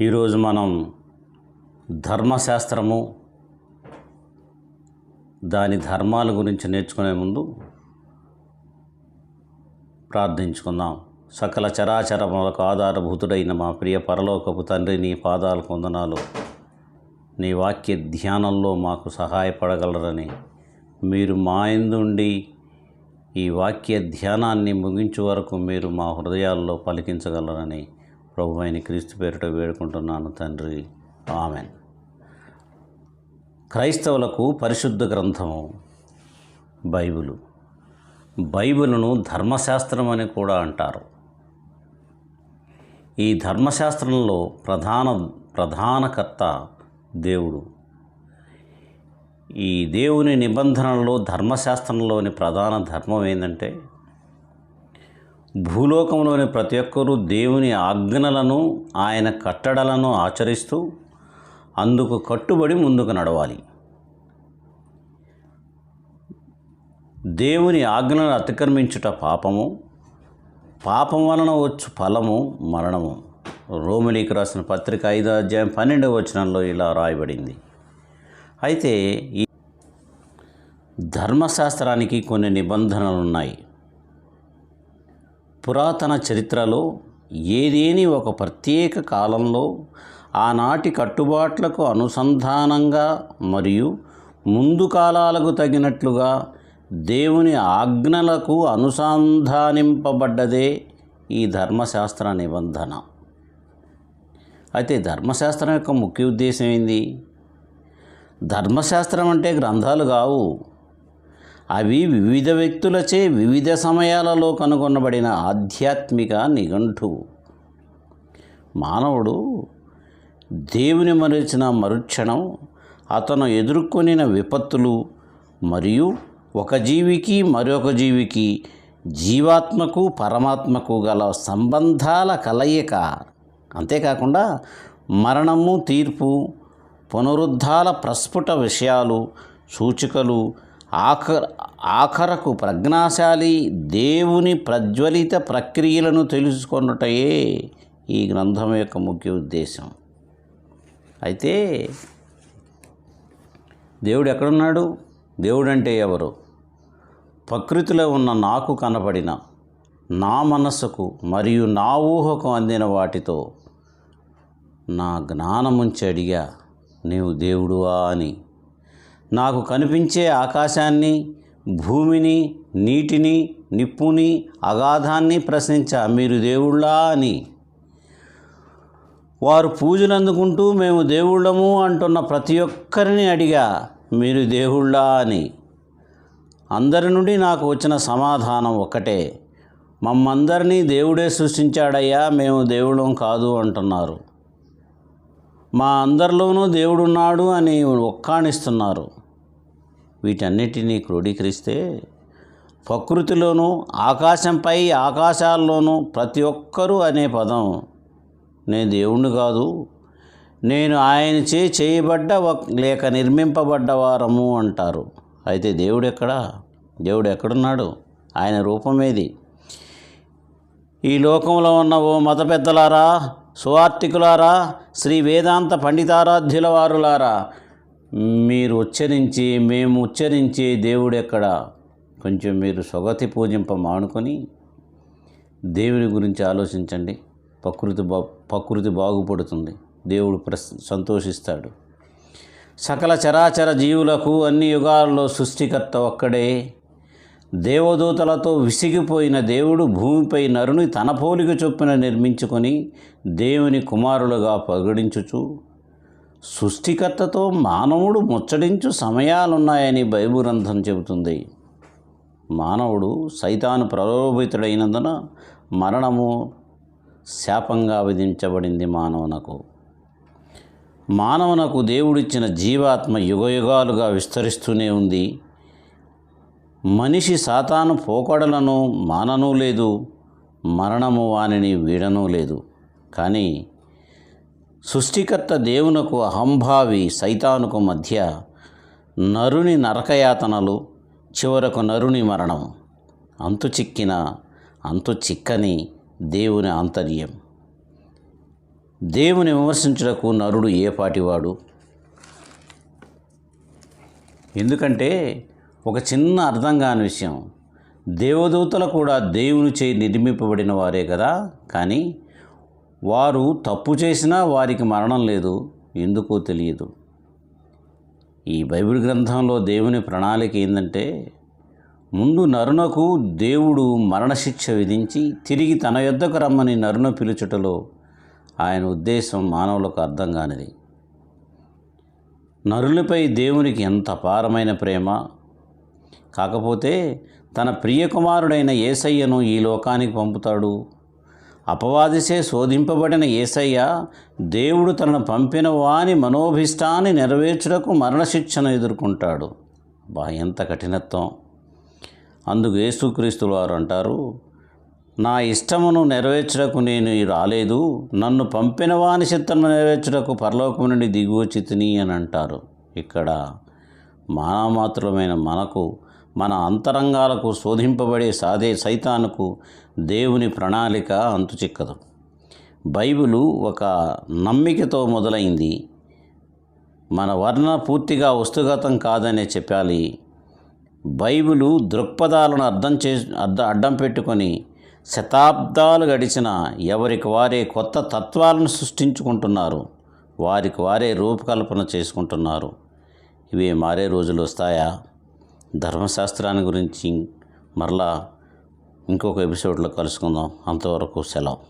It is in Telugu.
ఈరోజు మనం ధర్మశాస్త్రము దాని ధర్మాల గురించి నేర్చుకునే ముందు ప్రార్థించుకుందాం. సకల చరాచరములకు ఆధారభూతుడైన మా ప్రియ పరలోకపు తండ్రి నీ పాదాలు కొందనాలు నీ వాక్య ధ్యానంలో మాకు సహాయపడగలరని మీరు మా ఎందుండి ఈ వాక్య ధ్యానాన్ని ముగించే వరకు మీరు మా హృదయాల్లో పలికించగలరని ప్రభు అయిన క్రీస్తు పేరిట వేడుకుంటున్నాను తండ్రి. ఆమెన్. క్రైస్తవులకు పరిశుద్ధ గ్రంథము బైబిలు. బైబిలును ధర్మశాస్త్రం అని కూడా అంటారు. ఈ ధర్మశాస్త్రంలో ప్రధాన ప్రధానకర్త దేవుడు. ఈ దేవుని నిబంధనల్లో ధర్మశాస్త్రంలోని ప్రధాన ధర్మం ఏంటంటే భూలోకంలోని ప్రతి ఒక్కరూ దేవుని ఆజ్ఞలను ఆయన కట్టడలను ఆచరిస్తూ అందుకు కట్టుబడి ముందుకు నడవాలి. దేవుని ఆజ్ఞలను అతిక్రమించుట పాపము పాపం వలన వచ్చు ఫలము మరణము. రోమిలీకి రాసిన పత్రిక ఐదో అధ్యాయం పన్నెండవ వచనంలో ఇలా రాయబడింది. అయితే ఈ ధర్మశాస్త్రానికి కొన్ని నిబంధనలు ఉన్నాయి. పురాతన చరిత్రలో ఏదేని ఒక ప్రత్యేక కాలంలో ఆనాటి కట్టుబాట్లకు అనుసంధానంగా మరియు ముందు కాలాలకు తగినట్లుగా దేవుని ఆజ్ఞలకు అనుసంధానింపబడ్డదే ఈ ధర్మశాస్త్ర నిబంధన. అయితే ధర్మశాస్త్రం యొక్క ముఖ్య ఉద్దేశం ఏంది? ధర్మశాస్త్రం అంటే గ్రంథాలు కావు. అవి వివిధ వ్యక్తులచే వివిధ సమయాలలో కనుగొనబడిన ఆధ్యాత్మిక నిఘంటువు మానవుడు దేవుని మరిచిన మరుక్షణం అతను ఎదుర్కొనిన విపత్తులు మరియు ఒక జీవికి మరొక జీవికి జీవాత్మకు పరమాత్మకు గల సంబంధాల కలయిక. అంతేకాకుండా మరణము తీర్పు పునరుద్ధాల ప్రస్ఫుట విషయాలు సూచికలు ఆఖర ఆఖరకు ప్రజ్ఞాశాలి దేవుని ప్రజ్వలిత ప్రక్రియలను తెలుసుకొనుటయే ఈ గ్రంథం యొక్క ముఖ్య ఉద్దేశం. అయితే దేవుడు ఎక్కడున్నాడు? దేవుడు అంటే ఎవరు? ప్రకృతిలో ఉన్న నాకు కనబడిన నా మనస్సుకు మరియు నా ఊహకు అందిన వాటితో నా జ్ఞానముంచి అడిగా నీవు దేవుడువా? అని. నాకు కనిపించే ఆకాశాన్ని భూమిని నీటిని నిప్పుని అగాధాన్ని ప్రశ్నించా మీరు దేవుళ్ళా అని. వారు పూజలు అందుకుంటూ మేము దేవుళ్ళము అంటున్న ప్రతి ఒక్కరిని అడిగా మీరు దేవుళ్ళా అని. అందరి నుండి నాకు వచ్చిన సమాధానం ఒక్కటే మమ్మందరినీ దేవుడే సృష్టించాడయ్యా మేము దేవుళ్ళం కాదు అంటున్నారు. మా అందరిలోనూ దేవుడున్నాడు అని ఒక్కాణిస్తున్నారు. వీటన్నిటినీ క్రోడీకరిస్తే ప్రకృతిలోనూ ఆకాశంపై ఆకాశాల్లోనూ ప్రతి ఒక్కరూ అనే పదం నేను దేవుణ్ణి కాదు నేను ఆయన చే చేయబడ్డ లేక నిర్మింపబడ్డ వారము అంటారు. అయితే దేవుడు ఎక్కడా? దేవుడు ఎక్కడున్నాడు? ఆయన రూపమేది ఈ లోకంలో ఉన్న ఓ మత పెద్దలారా సువార్తికులారా శ్రీ వేదాంత పండితారాధ్యుల వారులారా మీరు ఉచ్చరించి మేము ఉచ్చరించే దేవుడు ఎక్కడ? కొంచెం మీరు సొగతి పూజింప మానుకొని దేవుని గురించి ఆలోచించండి. ప్రకృతి బా ప్రకృతి బాగుపడుతుంది. దేవుడు ప్రస్ సంతోషిస్తాడు. సకల చరాచర జీవులకు అన్ని యుగాల్లో సృష్టికర్త ఒక్కడే. దేవదూతలతో విసిగిపోయిన దేవుడు భూమిపై నరుని తన పోలిక చొప్పున నిర్మించుకొని దేవుని కుమారులుగా పగడించుచు సృష్టికర్తతో మానవుడు ముచ్చడించు సమయాలున్నాయని బైబిల్ గ్రంథం చెబుతుంది. మానవుడు సైతాను ప్రలోభితుడైనందున మరణము శాపంగా విధించబడింది మానవునకు. మానవునకు దేవుడిచ్చిన జీవాత్మ యుగయుగాలుగా విస్తరిస్తూనే ఉంది. మనిషి సాతాను పోకడలను మాననూ లేదు మరణము వానిని వీడనూ లేదు. కానీ సృష్టికర్త దేవునకు అహంభావి సైతానుకు మధ్య నరుని నరకయాతనలు చివరకు నరుని మరణం. అంతు చిక్కిన అంతు చిక్కని దేవుని ఆంతర్యం. దేవుని విమర్శించుటకు నరుడు ఏ పాటివాడు? ఎందుకంటే ఒక చిన్న అర్థం కాని విషయం. దేవదూతలు కూడా దేవుని చేయి నిర్మింపబడిన వారే కదా కానీ వారు తప్పు చేసినా వారికి మరణం లేదు ఎందుకో తెలియదు. ఈ బైబిల్ గ్రంథంలో దేవుని ప్రణాళిక ఏంటంటే ముందు నరునకు దేవుడు మరణశిక్ష విధించి తిరిగి తన యొద్దకు రమ్మని నరున పిలుచుటలో ఆయన ఉద్దేశం మానవులకు అర్థం కానిది. నరులపై దేవునికి ఎంత అపారమైన ప్రేమ. కాకపోతే తన ప్రియకుమారుడైన ఏసయ్యను ఈ లోకానికి పంపుతాడు. అపవాదిసే శోధింపబడిన ఏసయ్య దేవుడు తనను పంపిన వాని మనోభిష్టాన్ని నెరవేర్చుటకు మరణశిక్షను ఎదుర్కొంటాడు. బా ఎంత కఠినత్వం. అందుకు యేసుక్రీస్తులు వారు అంటారు నా ఇష్టమును నెరవేర్చుటకు నేను రాలేదు నన్ను పంపిన వాని చిత్తము నెరవేర్చుటకు పరలోకము నుండి దిగువచితిని అని అంటారు. ఇక్కడ మానవమాత్రులమైన మనకు మన అంతరంగాలకు శోధింపబడే సాదే సైతానుకు దేవుని ప్రణాళిక అంతుచిక్కదు. బైబిలు ఒక నమ్మికతో మొదలైంది. మన వర్ణ పూర్తిగా వస్తుగతం కాదనే చెప్పాలి. బైబిలు దృక్పథాలను అర్థం చే అర్థ అడ్డం పెట్టుకొని శతాబ్దాలు గడిచిన ఎవరికి వారే కొత్త తత్వాలను సృష్టించుకుంటున్నారు వారికి వారే రూపకల్పన చేసుకుంటున్నారు. ఇవి మారే రోజులు వస్తాయా? ధర్మశాస్త్రాన్ని గురించి మరలా ఇంకొక ఎపిసోడ్లో కలుసుకుందాం. అంతవరకు సెలవు.